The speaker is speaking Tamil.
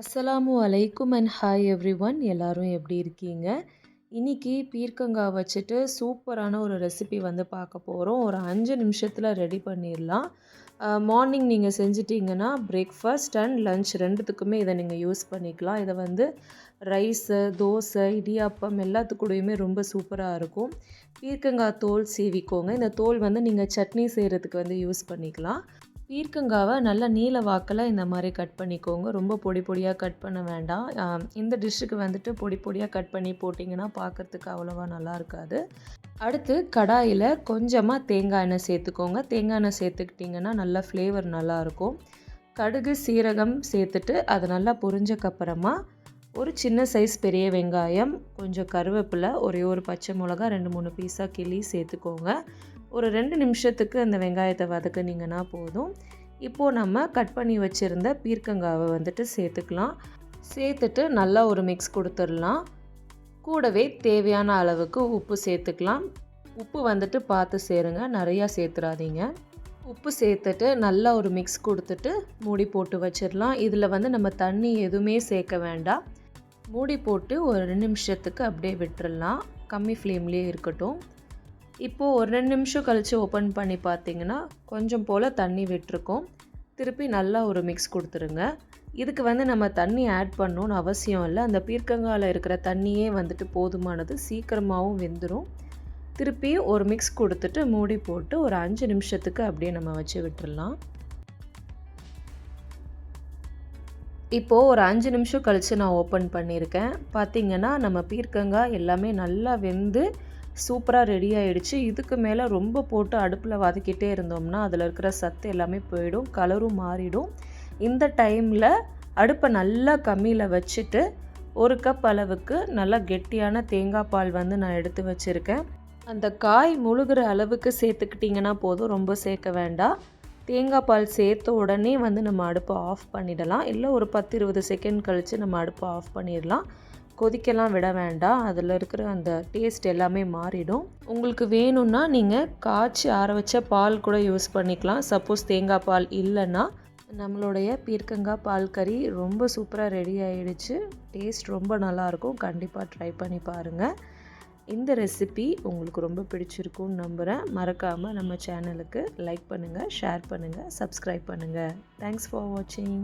அஸ்ஸலாமு அலைக்கும் அண்ட் ஹாய் எவ்ரி ஒன் எல்லோரும் எப்படி இருக்கீங்க? இன்றைக்கி பீர்க்கங்காய் வச்சுட்டு சூப்பரான ஒரு ரெசிபி வந்து பார்க்க போகிறோம் ஒரு அஞ்சு நிமிஷத்தில் ரெடி பண்ணிடலாம். மார்னிங் நீங்கள் செஞ்சிட்டிங்கன்னா பிரேக்ஃபாஸ்ட் அண்ட் லன்ச் ரெண்டுத்துக்குமே இதை நீங்கள் யூஸ் பண்ணிக்கலாம். இதை வந்து ரைஸு தோசை இடியாப்பம் எல்லாத்துக்கூடயுமே ரொம்ப சூப்பராக இருக்கும். பீர்க்கங்காய் தோல் சீவிக்கோங்க. இந்த தோல் வந்து நீங்கள் சட்னி செய்கிறதுக்கு வந்து யூஸ் பண்ணிக்கலாம். பீர்க்கங்காவை நல்லா நீல வாக்கில் இந்த மாதிரி கட் பண்ணிக்கோங்க. ரொம்ப பொடி பொடியாக கட் பண்ண வேண்டாம். இந்த டிஷ்ஷுக்கு வந்துட்டு பொடி பொடியாக கட் பண்ணி போட்டிங்கன்னா பார்க்குறதுக்கு அவ்வளோவா நல்லா இருக்காது. அடுத்து கடாயில் கொஞ்சமாக தேங்காய் எண்ணெய் சேர்த்துக்கோங்க. தேங்காய் எண்ணெய் சேர்த்துக்கிட்டிங்கன்னா நல்லா ஃப்ளேவர் நல்லாயிருக்கும் கடுகு சீரகம் சேர்த்துட்டு அது நல்லா பொரிஞ்சக்கப்புறமா ஒரு சின்ன சைஸ் பெரிய வெங்காயம் கொஞ்சம் கருவேப்பிலை ஒரே ஒரு பச்சை மிளகா ரெண்டு மூணு பீஸாக கிளி சேர்த்துக்கோங்க. ஒரு ரெண்டு நிமிஷத்துக்கு அந்த வெங்காயத்தை வதக்குனிங்கன்னா போதும். இப்போது நம்ம கட் பண்ணி வச்சுருந்த பீர்க்கங்காவை வந்துட்டு சேர்த்துக்கலாம். சேர்த்துட்டு நல்லா ஒரு மிக்ஸ் கொடுத்துடலாம். கூடவே தேவையான அளவுக்கு உப்பு சேர்த்துக்கலாம். உப்பு வந்துட்டு பார்த்து சேருங்க நிறையா சேர்த்துறாதீங்க. உப்பு சேர்த்துட்டு நல்லா ஒரு மிக்ஸ் கொடுத்துட்டு மூடி போட்டு வச்சிடலாம். இதில் வந்து நம்ம தண்ணி எதுவுமே சேர்க்க வேண்டாம். மூடி போட்டு ஒரு ரெண்டு நிமிஷத்துக்கு அப்படியே விட்டுடலாம் கம்மி ஃப்ளேம்லேயே இருக்கட்டும். இப்போது ஒரு ரெண்டு நிமிஷம் கழித்து ஓப்பன் பண்ணி பார்த்தீங்கன்னா கொஞ்சம் போல் தண்ணி விட்டுருக்கோம். திருப்பி நல்லா ஒரு மிக்ஸ் கொடுத்துருங்க. இதுக்கு வந்து நம்ம தண்ணி ஆட் பண்ணணும்னு அவசியம் இல்லை. அந்த பீர்க்கங்காயில் இருக்கிற தண்ணியே வந்துட்டு போதுமானது. சீக்கிரமாகவும் வெந்துடும் திருப்பி ஒரு மிக்ஸ் கொடுத்துட்டு மூடி போட்டு ஒரு அஞ்சு நிமிஷத்துக்கு அப்படியே நம்ம வச்சு விட்டுடலாம் இப்போது ஒரு அஞ்சு நிமிஷம் கழித்து நான் ஓப்பன் பண்ணியிருக்கேன். பார்த்திங்கன்னா நம்ம பீர்க்கங்காய் எல்லாமே நல்லா வெந்து சூப்பராக ரெடி ஆகிடுச்சு இதுக்கு மேலே ரொம்ப போட்டு அடுப்பில் வதக்கிட்டே இருந்தோம்னா அதில் இருக்கிற சத்து எல்லாமே போயிடும் கலரும் மாறிடும். இந்த டைமில் அடுப்பை நல்லா கம்மியில் வச்சுட்டு ஒரு கப் அளவுக்கு நல்லா கெட்டியான தேங்காய் பால் வந்து நான் எடுத்து வச்சுருக்கேன். அந்த காய் முழுகிற அளவுக்கு சேர்த்துக்கிட்டிங்கன்னா போதும் ரொம்ப சேர்க்க வேண்டாம். தேங்காய் பால் சேர்த்த உடனே வந்து நம்ம அடுப்பை ஆஃப் பண்ணிடலாம். இல்லை ஒரு பத்து இருபது செகண்ட் கழித்து நம்ம அடுப்பை ஆஃப் பண்ணிடலாம். கொதிக்கலாம் விட வேண்டாம். அதில் இருக்கிற அந்த டேஸ்ட் எல்லாமே மாறிடும். உங்களுக்கு வேணும்னா நீங்கள் காய்ச்சி ஆற வச்ச பால் கூட யூஸ் பண்ணிக்கலாம். சப்போஸ் தேங்காய் பால் இல்லைன்னா நம்மளுடைய பீர்க்கங்காய் பால் கறி ரொம்ப சூப்பராக ரெடி ஆகிடுச்சு டேஸ்ட் ரொம்ப நல்லாயிருக்கும் கண்டிப்பாக ட்ரை பண்ணி பாருங்கள் இந்த ரெசிபி உங்களுக்கு ரொம்ப பிடிச்சிருக்கும்னு நம்புகிறேன் மறக்காமல் நம்ம சேனலுக்கு லைக் பண்ணுங்கள் ஷேர் பண்ணுங்கள் சப்ஸ்கிரைப் பண்ணுங்கள் தேங்க்ஸ் ஃபார் வாட்சிங்